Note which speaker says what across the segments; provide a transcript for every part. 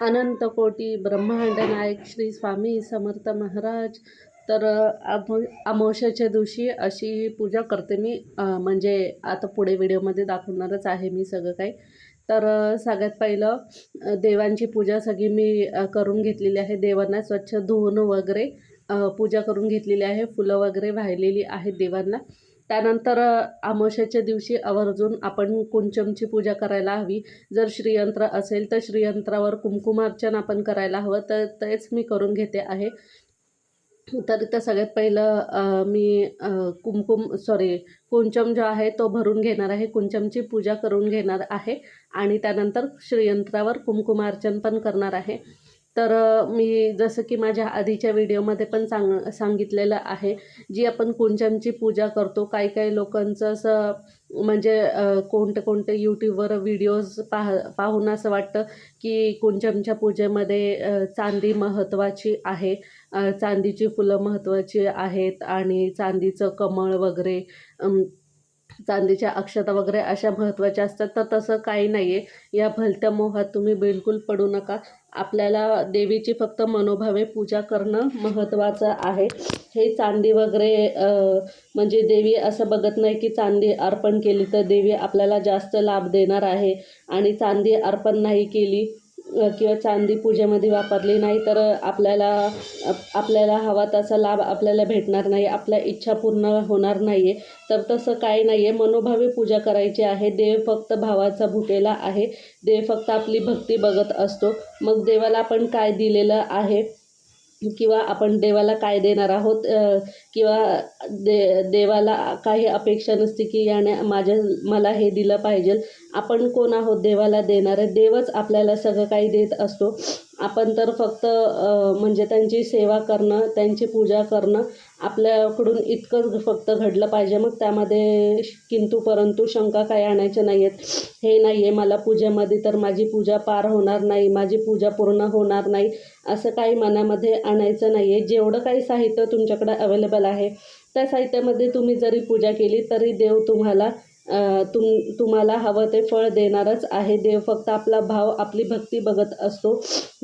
Speaker 1: अनंत कोटी ब्रह्मांड नायक श्री स्वामी समर्थ महाराज. तर अमो अमावश्याच्या दिवशी अशी पूजा करते मी. म्हणजे आता पुढे व्हिडिओमध्ये दाखवणारच आहे मी सगळं काही. तर सगळ्यात पहिलं देवांची पूजा सगळी मी करून घेतलेली आहे. देवांना स्वच्छ धुवून वगैरे पूजा करून घेतलेली आहे. फुलं वगैरे वाहिलेली आहेत देवांना. त्यानंतर अं, अमावस्याच्या दिवशी आवर्जून आपण कुंचमची पूजा करायला हवी. जर श्रीयंत्र असेल तर श्रीयंत्रावर कुंकुमार्चन आपण करायला हवं. तर तेच मी करून घेते आहे. तर इथं सगळ्यात पहिलं मी कुमकुम सॉरी कुंचम जो आहे तो भरून घेणार आहे. कुंचमची पूजा करून घेणार आहे. आणि त्यानंतर श्रीयंत्रावर कुंकुमार्चन पण करणार आहे. तर मी जसं की माझ्या आधीच्या व्हिडिओमध्ये पण सांग सांगितलेलं आहे जी आपण कुंचमची पूजा करतो काही काही लोकांचं असं म्हणजे कोणते कोणते यूट्यूबवर व्हिडिओज पाह पाहून असं वाटतं की कुंचमच्या पूजेमध्ये चांदी महत्त्वाची आहे चांदीची फुलं महत्त्वाची आहेत आणि चांदीचं कमळ वगैरे चांदीच्या अक्षता वगैरे अशा महत्त्वाच्या असतात तर तसं काही नाही आहे या भलत्या मोहात तुम्ही बिलकुल पडू नका. आपल्याला देवीची फक्त मनोभावे पूजा करणं महत्त्वाचं आहे. हे चांदी वगैरे म्हणजे देवी असं बघत नाही की चांदी अर्पण केली तर देवी आपल्याला जास्त लाभ देणार आहे. आणि चांदी अर्पण नाही केली किंवा चांदी पूजेमध्ये वापरली नाही तर आपल्याला आपल्याला हवा तसा लाभ आपल्याला भेटणार नाही आपल्या इच्छा पूर्ण होणार नाही आहे तर तसं काय नाही आहे मनोभावे पूजा करायची आहे. देव फक्त भावाचा भुकेला आहे. देव फक्त आपली भक्ती बघत असतो. मग देवाला आपण काय दिलेलं आहे? किंवा आपण देवाला काय देणार आहोत किंवा दे देवाला काही अपेक्षा नसते की याने माझ्या मला हे दिलं पाहिजे. आपण कोण आहोत देवाला देणारे? देवच आपल्याला सगळं काही देत असतो. आपण तर फक्त म्हणजे त्यांची सेवा करणं त्यांची पूजा करणं आपल्याकडून इतकंच फक्त घडलं पाहिजे. मग त्यामध्ये किंतु परंतु शंका काही आणायच्या नाही आहेत हे नाही आहे मला पूजेमध्ये तर माझी पूजा पार होणार नाही माझी पूजा पूर्ण होणार नाही असं काही मनामध्ये आणायचं नाही आहे जेवढं काही साहित्य तुमच्याकडे अवेलेबल आहे त्या साहित्यामध्ये तुम्ही जरी पूजा केली तरी देव तुम्हाला तुम तुम्हाला हवं ते फळ देणारच आहे. देव फक्त आपला भाव आपली भक्ती बघत असतो.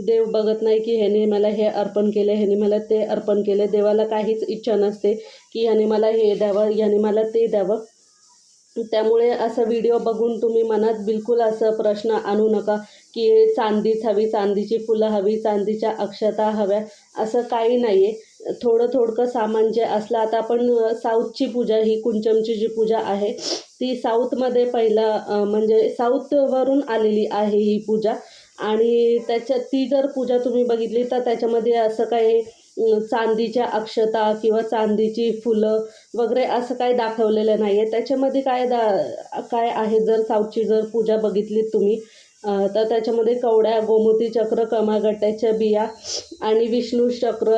Speaker 1: देव बघत नाही की ह्याने मला हे अर्पण केले ह्याने मला ते अर्पण केले. देवाला काहीच इच्छा नसते की ह्याने मला हे द्यावं ह्याने मला ते द्यावं. त्यामुळे असं व्हिडिओ बघून तुम्ही मनात बिलकुल असं प्रश्न आणू नका की चांदीच हवी चांदीची फुलं हवी चांदीच्या अक्षता हव्या असं काही नाही आहे थोडं थोडकं सामान जे असलं आता आपण साऊथची पूजा ही कुंचमची जी पूजा आहे ती साऊथमध्ये पहिला म्हणजे साऊथवरून आलेली आहे ही पूजा. आणि त्याच्या ती जर पूजा तुम्ही बघितली तर त्याच्यामध्ये असं काही चांदीच्या अक्षता किंवा चांदीची फुलं वगैरे असं काही दाखवलेलं नाही आहे त्याच्यामध्ये काय दा काय आहे? जर साऊथची जर पूजा बघितलीत तुम्ही तर त्याच्यामध्ये कवड्या गोमती चक्र कमागट्ट्याच्या बिया आणि विष्णू चक्र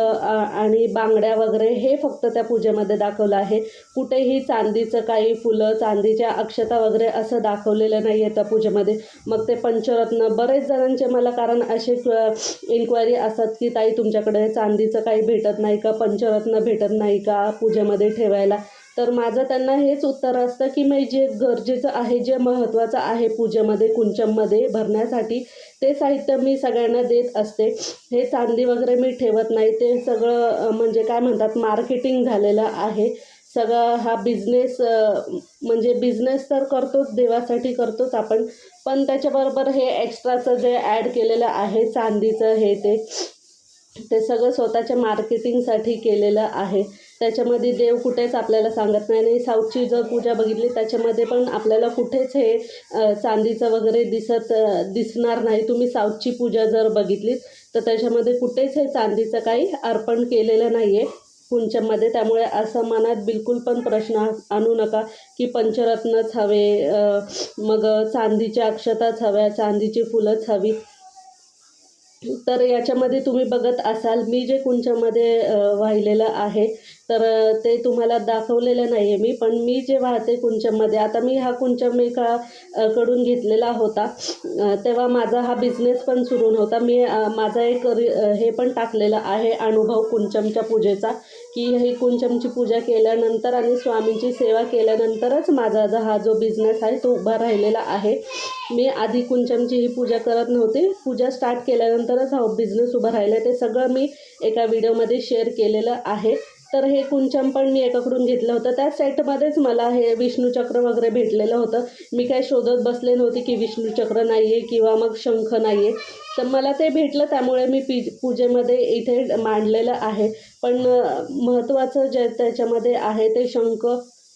Speaker 1: आणि बांगड्या वगैरे हे फक्त त्या पूजेमध्ये दाखवलं आहे. कुठेही चांदीचं काही फुलं चांदीच्या अक्षता वगैरे असं दाखवलेलं नाही आहे त्या पूजेमध्ये. मग ते पंचरत्न बरेच जणांचे मला कारण असे इन्क्वायरी असतात की ताई तुमच्याकडे चांदीचं काही भेटत नाही का? पंचरत्न भेटत नाही का पूजेमध्ये ठेवायला? तर माझं त्यांना हेच उत्तर असतं की मी जे गरजेचं आहे जे महत्त्वाचं आहे पूजेमध्ये कुंचममध्ये भरण्यासाठी ते साहित्य मी सगळ्यांना देत असते. हे चांदी वगैरे मी ठेवत नाही. ते सगळं म्हणजे काय म्हणतात मार्केटिंग झालेलं आहे. सगळं हा बिझनेस म्हणजे बिझनेस तर करतोच देवासाठी करतोच आपण. पण त्याच्याबरोबर हे एक्स्ट्राचं जे ॲड केलेलं आहे चांदीचं हे ते ते सगळं स्वतःच्या मार्केटिंगसाठी केलेलं आहे. त्याच्यामध्ये देव कुठेच आपल्याला सांगत नाही. आणि साऊथची जर पूजा बघितली त्याच्यामध्ये पण आपल्याला कुठेच हे चांदीचं वगैरे दिसत दिसणार नाही. तुम्ही साऊथची पूजा जर बघितलीत तर त्याच्यामध्ये कुठेच हे चांदीचं काही अर्पण केलेलं नाही आहे कुंचममध्ये. त्यामुळे असं मनात बिलकुल पण प्रश्न आणू नका की पंचरत्नच हवे मग चांदीच्या अक्षताच हव्या चांदीची फुलंच हवी. तर याच्यामध्ये तुम्ही बघत असाल मी जे कुंचमध्ये वाहिलेलं आहे तर ते तुम्हाला दाखवलेलं नाही आहे मी पण मी जे वाहते कुंचममध्ये आता मी हा कुंचम एका कडून घेतलेला होता. तेव्हा माझा हा बिझनेस पण सुरू नव्हता. मी माझा एक हे पण टाकलेला आहे अनुभव कुंचमच्या पूजेचा की ही कुंचमची पूजा केल्यानंतर आणि स्वामींची सेवा केल्यानंतरच माझा जा हा जो बिझनेस आहे तो उभा राहिलेला आहे. मी आधी कुंचमची ही पूजा करत नव्हते. पूजा स्टार्ट केल्यानंतरच हा बिझनेस उभा राहिला. ते सगळं मी एका व्हिडिओमध्ये शेअर केलेलं आहे. तर हे कुंचम पण मी एकाकडून घेतलं होतं. त्या सेटमध्येच मला हे विष्णूचक्र वगैरे भेटलेलं होतं. मी काय शोधत बसले नव्हते की विष्णूचक्र नाही आहे किंवा मग शंख नाही आहे तर मला ते भेटलं त्यामुळे मी पी पूजेमध्ये इथे मांडलेलं आहे. पण महत्त्वाचं जे त्याच्यामध्ये आहे ते शंख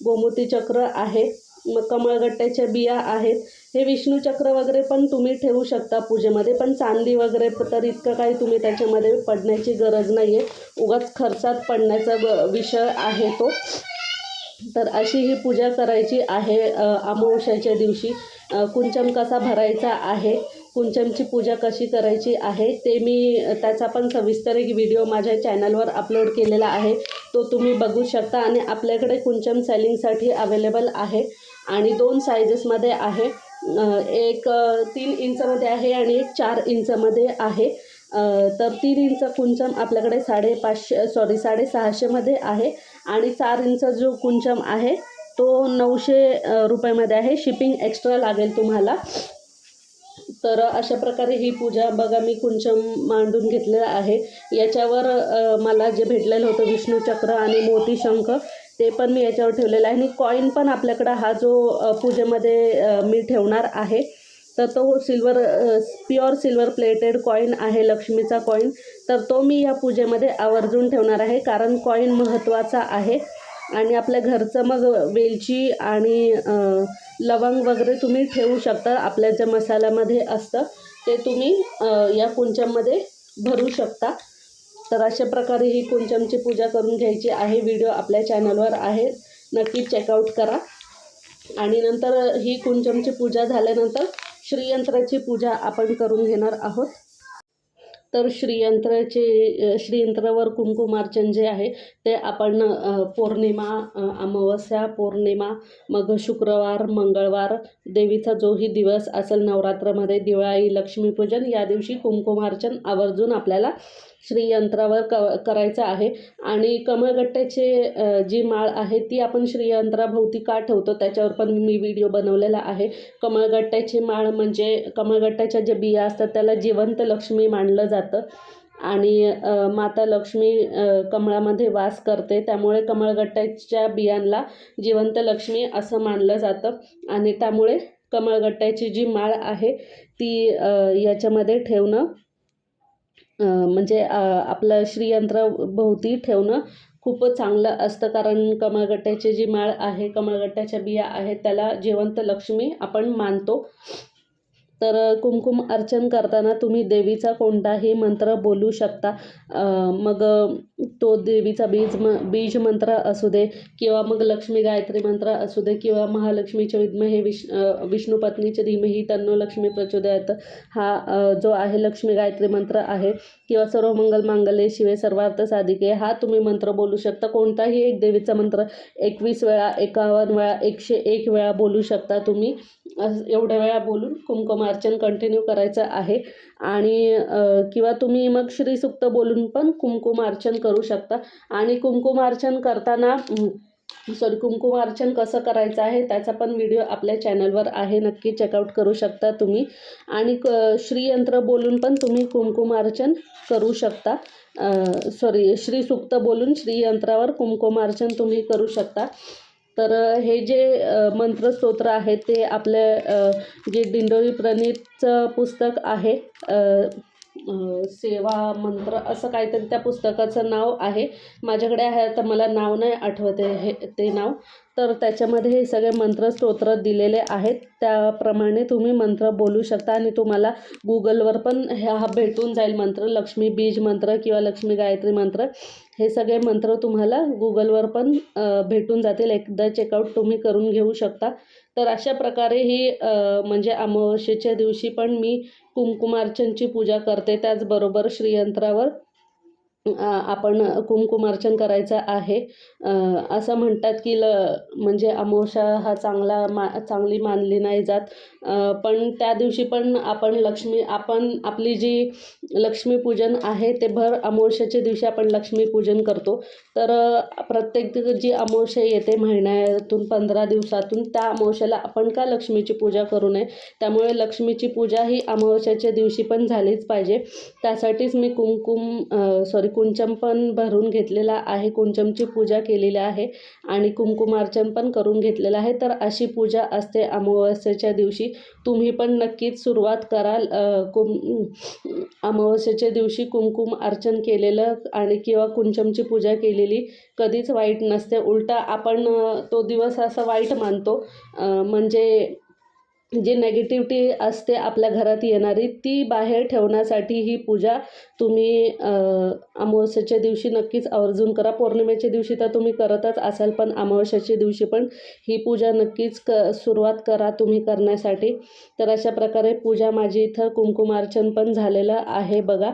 Speaker 1: गोमूती चक्र आहे. मग कमळगट्ट्याच्या बिया आहेत. हे विष्णू चक्र वगैरे पण तुम्ही ठेवू शकता पूजेमध्ये पण चांदी वगैरे तर इतकं काही तुम्ही त्याच्यामध्ये पडण्याची गरज नाही आहे उगाच खर्चात पडण्याचा विषय आहे तो. तर अशी ही पूजा करायची आहे अमावस्याच्या दिवशी. कुंचम कसा भरायचा आहे कुंचमची पूजा कशी करायची आहे ते मी त्याचा पण सविस्तर एक व्हिडिओ माझ्या चॅनलवर अपलोड केलेला आहे. तो तुम्ही बघू शकता आणि आपल्याकडे कुंचम सेलिंगसाठी अवेलेबल आहे. आणि दोन सायजेसमध्ये आहे. एक तीन इंचमध्ये आहे आणि एक चार इंचमध्ये आहे. तर तीन इंच कुंचम आपल्याकडे साडेपाचशे सॉरी साडेसहाशेमध्ये आहे. आणि चार इंच जो कुंचम आहे तो नऊशे रुपयामध्ये आहे. शिपिंग एक्स्ट्रा लागेल तुम्हाला. तर अशा प्रकारे ही पूजा बघा मी कुंचम मांडून घेतलेला आहे. याच्यावर मला जे भेटलेलं होतं विष्णू चक्र आणि मोती शंख ते पण मी याच्यावर ठेवलेलं आहे. आणि कॉईन पण आपल्याकडं हा जो पूजेमध्ये मी ठेवणार आहे तर तो silver pure silver plated coin आहे लक्ष्मीचा कॉईन तर तो मी या पूजेमध्ये आवर्जून ठेवणार आहे कारण कॉईन महत्त्वाचा आहे. आणि आपल्या घरचं मग वेलची आणि लवंग वगैरे तुम्ही ठेवू शकता आपल्या ज्या मसाल्यामध्ये असतं ते तुम्ही या कुंच्यामध्ये भरू शकता. तर अशा प्रकारे ही कुंचमची पूजा करून घ्यायची आहे. व्हिडिओ आपल्या चॅनलवर आहे. नक्की चेकआउट करा. आणि नंतर ही कुंचमची पूजा झाल्यानंतर श्रीयंत्राची पूजा आपण करून घेणार आहोत. तर श्रीयंत्राचे श्रीयंत्रावर कुंकुमार्चन जे आहे ते आपण पौर्णिमा अमावस्या पौर्णिमा मग शुक्रवार मंगळवार देवीचा जोही दिवस असेल नवरात्रामध्ये दिवाळी लक्ष्मीपूजन या दिवशी कुंकुमार्चन आवर्जून आपल्याला श्रीयंत्रावर क करायचं आहे. आणि कमळगट्ट्याचे जी माळ आहे ती आपण श्रीयंत्राभोवती का ठेवतो? त्याच्यावर पण मी व्हिडिओ बनवलेला आहे. कमळगट्ट्याची माळ म्हणजे कमळगट्ट्याच्या ज्या बिया असतात त्याला जिवंत लक्ष्मी मानलं जातं. आणि माता लक्ष्मी कमळामध्ये वास करते. त्यामुळे कमळगट्ट्याच्या बियांना जिवंत लक्ष्मी असं मानलं जातं. आणि त्यामुळे कमळगट्ट्याची जी माळ आहे ती याच्यामध्ये ठेवणं म्हणजे आपलं श्रीयंत्राभोवती ठेवणं खूप चांगलं असतं. कारण कमळगट्ट्याची जी माळ आहे कमळगट्ट्याच्या बिया आहेत त्याला जिवंत लक्ष्मी आपण मानतो. तर कुंकुम अर्चन करताना तुम्ही देवीचा कोणताही मंत्र बोलू शकता. मग तो देवीचा बीज म बीज मंत्र असू दे किंवा मग लक्ष्मी गायत्री मंत्र असू दे किंवा महालक्ष्मीचे विद्महे विष विष्णुपत्नीचे धीमही तन्नो लक्ष्मी प्रचोदयात. हा जो आहे लक्ष्मी गायत्री मंत्र आहे किंवा सर्व मंगल मांगल्ये शिवे सर्वार्थ साधिके हा तुम्ही मंत्र बोलू शकता. कोणताही एक देवीचा मंत्र एकवीस वेळा एकावन्न वेळा एकशे एक वेळा बोलू शकता तुम्ही. एवढ्या वेळा बोलून अर्चन कंटिन्यू करायचं आहे. आणि किंवा तुम्ही मग श्रीसुक्त बोलून पण कुंकुमार्चन करू शकता. आणि कुंकुमार्चन करताना सॉरी कुंकुमार्चन कसं करायचं आहे त्याचा पण व्हिडिओ आपल्या चॅनलवर आहे. नक्की चेकआउट करू शकता तुम्ही. आणि क श्रीयंत्र बोलून पण तुम्ही कुंकुमार्चन करू शकता. सॉरी श्रीसुक्त बोलून श्रीयंत्रावर कुंकुमार्चन तुम्ही करू शकता. तर हे जे मंत्रस्तोत्र आहे ते आपल्या जे दिंडोरी प्रणीतचं पुस्तक आहे सेवा मंत्र असं काहीतरी त्या पुस्तकाचं नाव आहे. माझ्याकडे आहे तर मला नाव नाही आठवत आहे हे ते नाव. तर त्याच्यामध्ये हे सगळे मंत्र स्तोत्र दिलेले आहेत. त्याप्रमाणे तुम्ही मंत्र बोलू शकता आणि तुम्हाला गुगलवर पण ह्या हा भेटून जाईल मंत्र लक्ष्मी बीज मंत्र किंवा लक्ष्मी गायत्री मंत्र. हे सगळे मंत्र तुम्हाला गुगलवर पण भेटून जातील. एकदा चेकआउट तुम्ही करून घेऊ शकता. तर अशा प्रकारे ही म्हणजे अमावस्येच्या दिवशी पण मी कुंकुमार्चनची पूजा करते. त्याचबरोबर श्रीयंत्रावर आपण कुंकुमार्चन करायचं आहे. असं म्हणतात की ल म्हणजे अमावस्या हा चांगला मा चांगली मानली नाही जात. पण त्या दिवशी पण आपण लक्ष्मी आपण आपली जी लक्ष्मीपूजन आहे ते भर अमावस्याच्या दिवशी आपण लक्ष्मीपूजन करतो. तर प्रत्येक जी अमावस्या येते महिन्यातून पंधरा दिवसातून त्या अमावस्याला आपण का लक्ष्मीची पूजा करू नये? त्यामुळे लक्ष्मीची पूजा ही अमावस्याच्या दिवशी पण झालीच पाहिजे. त्यासाठीच मी कुंकुम सॉरी कुंचम पण भरून घेतलेला आहे. कुंचमची पूजा केलेली आहे आणि कुंकुमार्चन पण करून घेतलेलं आहे. तर अशी पूजा असते अमावस्येच्या दिवशी. तुम्ही पण नक्कीच सुरुवात कराल कुं कुम अमावस्येच्या दिवशी कुंकुम अर्चन केलेलं आणि किंवा कुंचमची पूजा केलेली कधीच वाईट नसते. उलटा आपण तो दिवस असा वाईट मानतो. म्हणजे जी नेगेटिव्हिटी असते आपल्या घरात येणारी ती बाहेर ठेवण्यासाठी ही पूजा तुम्ही अमावस्याच्या अमावस्येच्या दिवशी नक्कीच आवर्जून करा. पौर्णिमेच्या दिवशी तर तुम्ही करतच असाल पण अमावस्येच्या दिवशी पण ही पूजा नक्कीच क सुरुवात करा तुम्ही करण्यासाठी. तर अशा प्रकारे पूजा माझी इथं कुंकुमार्चन पण झालेलं आहे बघा.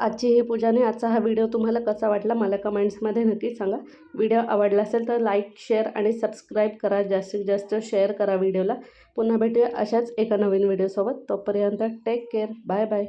Speaker 1: आजची ही पूजाने आजचा हा व्हिडिओ तुम्हाला कसा वाटला मला कमेंट्समध्ये नक्की सांगा. व्हिडिओ आवडला असेल तर लाईक शेअर आणि सबस्क्राईब करा. जास्तीत जास्त शेअर करा व्हिडिओला. पुन्हा भेटूया अशाच एका नवीन व्हिडिओसोबत. तोपर्यंत टेक केअर बाय बाय